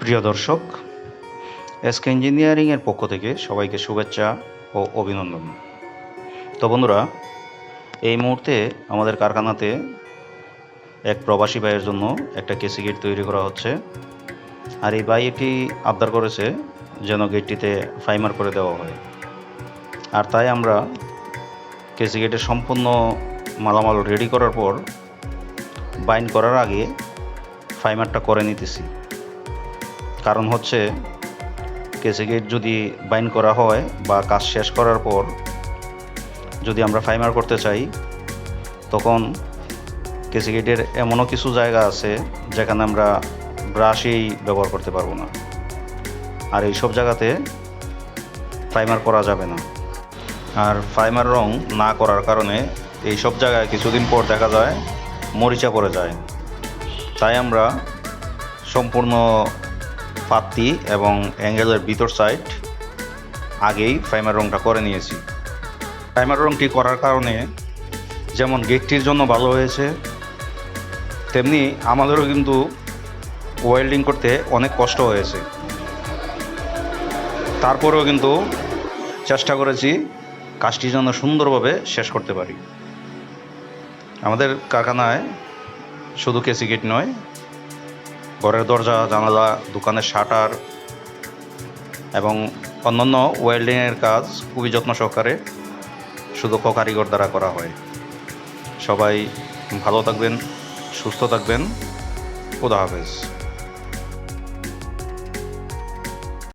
প্রিয় দর্শক এসকে ইঞ্জিনিয়ারিংয়ের পক্ষ থেকে সবাইকে শুভেচ্ছা ও অভিনন্দন। তো বন্ধুরা, এই মুহূর্তে আমাদের কারখানাতে এক প্রবাসী ভাইয়ের জন্য একটা কেসি গেট তৈরি করা হচ্ছে। আর এই ভাই এটি আবদার করেছে যেন গেটটিতে ফাইমার করে দেওয়া হয়। আর তাই আমরা কেসি গেটের সম্পূর্ণ মালামাল রেডি করার পর বাইন্ড করার আগে ফাইমারটা করে নিতেছি। কারণ হচ্ছে কেসি গেট যদি বাইন্ড করা হয় বা কাজ শেষ করার পর যদি আমরা ফাইমার করতে চাই, তখন কেসি গেটের এমনও কিছু জায়গা আছে যেখানে আমরা ব্রাশই ব্যবহার করতে পারব না। আর এই সব জায়গাতে ফাইমার করা যাবে না। আর ফাইমার রং না করার কারণে এই সব জায়গায় কিছুদিন পর দেখা যায় মরিচা পড়ে যায়। তাই আমরা সম্পূর্ণ পাত্তি এবং অ্যাঙ্গেলের ভিতর সাইড আগেই ফাইমার রংটা করে নিয়েছি। ফাইমার রংটি করার কারণে যেমন গেটটির জন্য ভালো হয়েছে, তেমনি আমাদেরও কিন্তু ওয়েল্ডিং করতে অনেক কষ্ট হয়েছে। তারপরেও কিন্তু চেষ্টা করেছি কাজটি যেন সুন্দরভাবে শেষ করতে পারি। আমাদের কারখানায় শুধু কেসি গেট নয় ঘরের দরজা, জানালা, দোকানের শাটার এবং অন্যান্য ওয়েল্ডিংয়ের কাজ খুবই যত্ন সহকারে শুধু কারিগর দ্বারা করা হয়। সবাই ভালো থাকবেন, সুস্থ থাকবেন। খুদা হাফেজ।